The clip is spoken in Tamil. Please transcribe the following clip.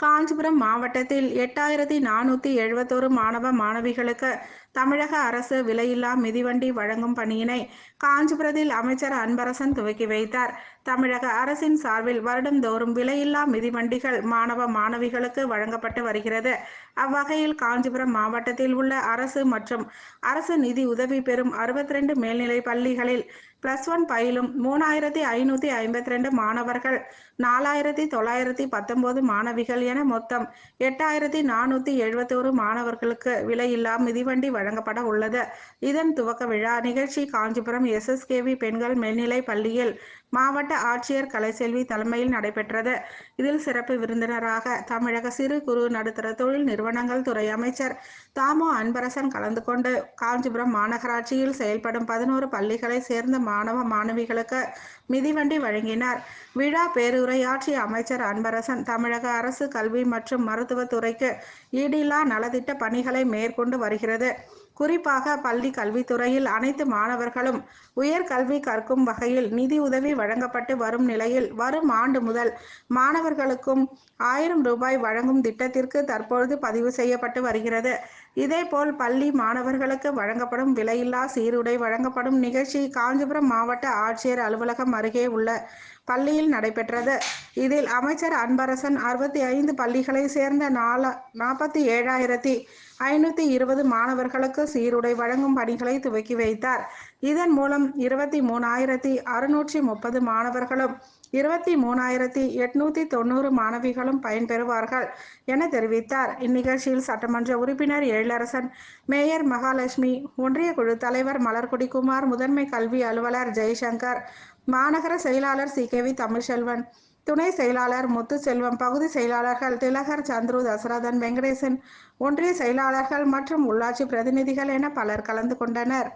காஞ்சிபுரம் மாவட்டத்தில் எட்டாயிரத்தி நானூற்றி எழுபத்தோரு மாணவ மாணவிகளுக்கு தமிழக அரசு விலையில்லா மிதிவண்டி வழங்கும் பணியினை காஞ்சிபுரத்தில் அமைச்சர் அன்பரசன் துவக்கி வைத்தார். தமிழக அரசின் சார்பில் வருடந்தோறும் விலையில்லா மிதிவண்டிகள் மாணவ மாணவிகளுக்கு வழங்கப்பட்டு வருகிறது. அவ்வகையில் காஞ்சிபுரம் மாவட்டத்தில் உள்ள அரசு மற்றும் அரசு நிதி உதவி பெறும் அறுபத்தி ரெண்டு மேல்நிலை பள்ளிகளில் பிளஸ் ஒன் பயிலும் மூணாயிரத்தி ஐநூற்றி ஐம்பத்தி ரெண்டு மாணவர்கள் நாலாயிரத்தி தொள்ளாயிரத்தி பத்தொன்பது மாணவிகள் என மொத்தம் எட்டாயிரத்தி நானூத்தி எழுபத்தோரு மாணவர்களுக்கு விலையில்லா மிதிவண்டி வழங்கப்பட உள்ளது. இதன் துவக்க விழா நிகழ்ச்சி காஞ்சிபுரம் எஸ்எஸ்கேவி பெண்கள் மேல்நிலை பள்ளியில் மாவட்ட ஆட்சியர் கலைசெல்வி தலைமையில் நடைபெற்றது. இதில் சிறப்பு விருந்தினராக தமிழக சிறு குறு நடுத்தர தொழில் நிறுவனங்கள் துறை அமைச்சர் தாமோ அன்பரசன் கலந்து கொண்டு காஞ்சிபுரம் மாநகராட்சியில் செயல்படும் பதினோரு பள்ளிகளை சேர்ந்த மாணவ மாணவிகளுக்கு மிதிவண்டி வழங்கினார். விழா பேருரையாற்றிய அமைச்சர் அன்பரசன் தமிழக அரசு கல்வி மற்றும் மருத்துவத்துறைக்கு ஈடில்லா நலத்திட்ட பணிகளை மேற்கொண்டு வருகிறது. குறிப்பாக பள்ளி கல்வித்துறையில் அனைத்து மாணவர்களும் உயர்கல்வி கற்கும் வகையில் நிதி உதவி வழங்கப்பட்டு வரும் நிலையில் வரும் ஆண்டு முதல் மாணவர்களுக்கும் ஆயிரம் ரூபாய் வழங்கும் திட்டத்திற்கு தற்பொழுது பதிவு செய்யப்பட்டு வருகிறது. இதேபோல் பள்ளி மாணவர்களுக்கு வழங்கப்படும் விலையில்லா சீருடை வழங்கப்படும் நிகழ்ச்சி காஞ்சிபுரம் மாவட்ட ஆட்சியர் அலுவலகம் அருகே உள்ள பள்ளியில் நடைபெற்றது. இதில் அமைச்சர் அன்பரசன் அறுபத்தி ஐந்து பள்ளிகளை சேர்ந்த நாலா நாற்பத்தி ஏழாயிரத்தி ஐநூற்றி இருபது மாணவர்களுக்கு சீருடை வழங்கும் பணிகளை துவக்கி வைத்தார். இதன் மூலம் இருபத்தி மூணாயிரத்தி அறுநூற்றி முப்பது மாணவர்களும் இருபத்தி மூணாயிரத்தி எட்நூத்தி தொண்ணூறு மாணவிகளும் பயன்பெறுவார்கள் என தெரிவித்தார். இந்நிகழ்ச்சியில் சட்டமன்ற உறுப்பினர் எழிலரசன் மேயர் மகாலட்சுமி ஒன்றிய குழு தலைவர் மலர்கொடி குமார் முதன்மை கல்வி அலுவலர் ஜெய்சங்கர் மாநகர செயலாளர் சி. கேவி தமிழ்செல்வன் துணை செயலாளர் முத்துச்செல்வம் பகுதி செயலாளர்கள் திலகர் சந்துரு தசரதன் வெங்கடேசன் ஒன்றிய செயலாளர்கள் மற்றும் உள்ளாட்சி பிரதிநிதிகள் என பலர் கலந்து கொண்டனர்.